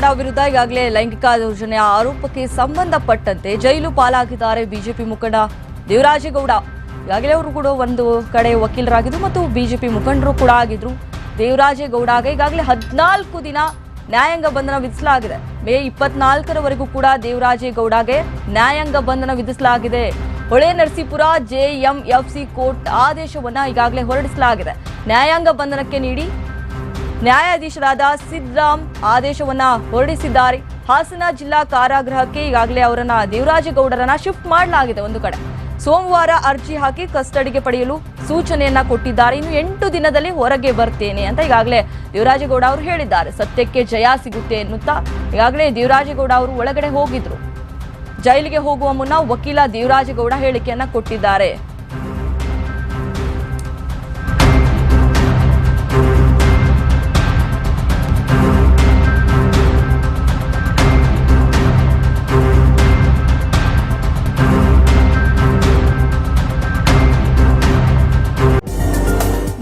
ವಿರುದ್ಧ ಈಗಾಗಲೇ ಲೈಂಗಿಕ ದೌರ್ಜನ್ಯ ಆರೋಪಕ್ಕೆ ಸಂಬಂಧಪಟ್ಟಂತೆ ಜೈಲು ಪಾಲಾಗಿದ್ದಾರೆ ಬಿಜೆಪಿ ಮುಖಂಡ ದೇವರಾಜೇಗೌಡ. ಈಗಾಗಲೇ ಅವರು ಕೂಡ ಒಂದು ಕಡೆ ವಕೀಲರಾಗಿದ್ರು ಮತ್ತು ಬಿಜೆಪಿ ಮುಖಂಡರು ಕೂಡ ಆಗಿದ್ರು. ದೇವರಾಜೇಗೌಡಗೆ ಈಗಾಗಲೇ ಹದಿನಾಲ್ಕು ದಿನ ನ್ಯಾಯಾಂಗ ಬಂಧನ ವಿಧಿಸಲಾಗಿದೆ. ಮೇ ಇಪ್ಪತ್ನಾಲ್ಕರವರೆಗೂ ಕೂಡ ದೇವರಾಜೇಗೌಡಗೆ ನ್ಯಾಯಾಂಗ ಬಂಧನ ವಿಧಿಸಲಾಗಿದೆ. ಹೊಳೆ ನರಸೀಪುರ ಜೆಎಂಎಫ್ಸಿ ಕೋರ್ಟ್ ಆದೇಶವನ್ನ ಈಗಾಗಲೇ ಹೊರಡಿಸಲಾಗಿದೆ. ನ್ಯಾಯಾಂಗ ಬಂಧನಕ್ಕೆ ನೀಡಿ ನ್ಯಾಯಾಧೀಶರಾದ ಸಿದ್ದರಾಮ್ ಆದೇಶವನ್ನ ಹೊರಡಿಸಿದ್ದಾರೆ. ಹಾಸನ ಜಿಲ್ಲಾ ಕಾರಾಗೃಹಕ್ಕೆ ಈಗಾಗಲೇ ಅವರನ್ನ ದೇವರಾಜೇಗೌಡರನ್ನ ಶಿಫ್ಟ್ ಮಾಡಲಾಗಿದೆ ಒಂದು ಕಡೆ. ಸೋಮವಾರ ಅರ್ಜಿ ಹಾಕಿ ಕಸ್ಟಡಿಗೆ ಪಡೆಯಲು ಸೂಚನೆಯನ್ನ ಕೊಟ್ಟಿದ್ದಾರೆ. ಇನ್ನು ಎಂಟು ದಿನದಲ್ಲಿ ಹೊರಗೆ ಬರ್ತೇನೆ ಅಂತ ಈಗಾಗಲೇ ದೇವರಾಜೇಗೌಡ ಅವರು ಹೇಳಿದ್ದಾರೆ. ಸತ್ಯಕ್ಕೆ ಜಯ ಸಿಗುತ್ತೆ ಎನ್ನುತ್ತಾ ಈಗಾಗಲೇ ದೇವರಾಜಗೌಡ ಅವರು ಒಳಗಡೆ ಹೋಗಿದ್ರು. ಜೈಲಿಗೆ ಹೋಗುವ ಮುನ್ನ ವಕೀಲ ದೇವರಾಜಗೌಡ ಹೇಳಿಕೆಯನ್ನ ಕೊಟ್ಟಿದ್ದಾರೆ.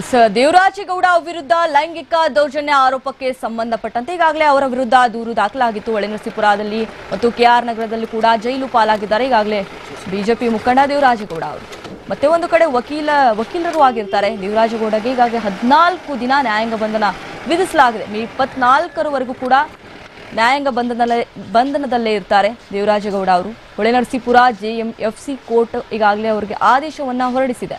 S Devarajegowda ವಿರುದ್ಧ ಲೈಂಗಿಕ ದೌರ್ಜನ್ಯ ಆರೋಪಕ್ಕೆ ಸಂಬಂಧಪಟ್ಟಂತೆ ಈಗಾಗಲೇ ಅವರ ವಿರುದ್ಧ ದೂರು ದಾಖಲಾಗಿತ್ತು. ಒಳನರಸೀಪುರದಲ್ಲಿ ಮತ್ತು ಕೆಆರ್ ನಗರದಲ್ಲಿ ಕೂಡ ಜೈಲು ಪಾಲಾಗಿದ್ದಾರೆ. ಈಗಾಗಲೇ ಬಿಜೆಪಿ ಮುಖಂಡ ದೇವರಾಜೇಗೌಡ ಅವರು. ಮತ್ತೆ ಒಂದು ಕಡೆ ವಕೀಲ, ವಕೀಲರು ಆಗಿರ್ತಾರೆ. ದೇವರಾಜೇಗೌಡಗೆ ಈಗಾಗಲೇ ಹದಿನಾಲ್ಕು ದಿನ ನ್ಯಾಯಾಂಗ ಬಂಧನ ವಿಧಿಸಲಾಗಿದೆ. ಮೇ ಇಪ್ಪತ್ನಾಲ್ಕರವರೆಗೂ ಕೂಡ ನ್ಯಾಯಾಂಗ ಬಂಧನದಲ್ಲೇ ಬಂಧನದಲ್ಲೇ ಇರ್ತಾರೆ ದೇವರಾಜೇಗೌಡ ಅವರು. ಹೊಳೆನರಸೀಪುರ ಜೆಎಂಎಫ್ಸಿ ಕೋರ್ಟ್ ಈಗಾಗಲೇ ಅವರಿಗೆ ಆದೇಶವನ್ನು ಹೊರಡಿಸಿದೆ.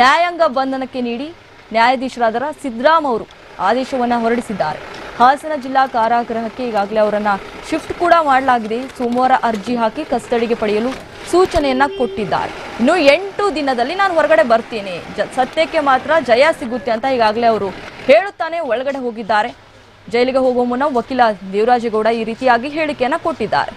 ನ್ಯಾಯಾಂಗ ಬಂಧನಕ್ಕೆ ನೀಡಿ ನ್ಯಾಯಾಧೀಶರಾದ ಸಿದ್ದರಾಮ್ ಅವರು ಆದೇಶವನ್ನು ಹೊರಡಿಸಿದ್ದಾರೆ. ಹಾಸನ ಜಿಲ್ಲಾ ಕಾರಾಗೃಹಕ್ಕೆ ಈಗಾಗಲೇ ಅವರನ್ನ ಶಿಫ್ಟ್ ಕೂಡ ಮಾಡಲಾಗಿದೆ. ಸೋಮವಾರ ಅರ್ಜಿ ಹಾಕಿ ಕಸ್ಟಡಿಗೆ ಪಡೆಯಲು ಸೂಚನೆಯನ್ನ ಕೊಟ್ಟಿದ್ದಾರೆ. ಇನ್ನು ಎಂಟು ದಿನದಲ್ಲಿ ನಾನು ಹೊರಗಡೆ ಬರ್ತೀನಿ. ಸತ್ಯಕ್ಕೆ ಮಾತ್ರ ಜಯ ಸಿಗುತ್ತೆ ಅಂತ ಈಗಾಗಲೇ ಅವರು ಹೇಳುತ್ತಾನೆ, ಒಳಗಡೆ ಹೋಗಿದ್ದಾರೆ. ಜೈಲಿಗೆ ಹೋಗುವ ಮುನ್ನ ವಕೀಲ ದೇವರಾಜೇಗೌಡ ಈ ರೀತಿಯಾಗಿ ಹೇಳಿಕೆಯನ್ನ ಕೊಟ್ಟಿದ್ದಾರೆ.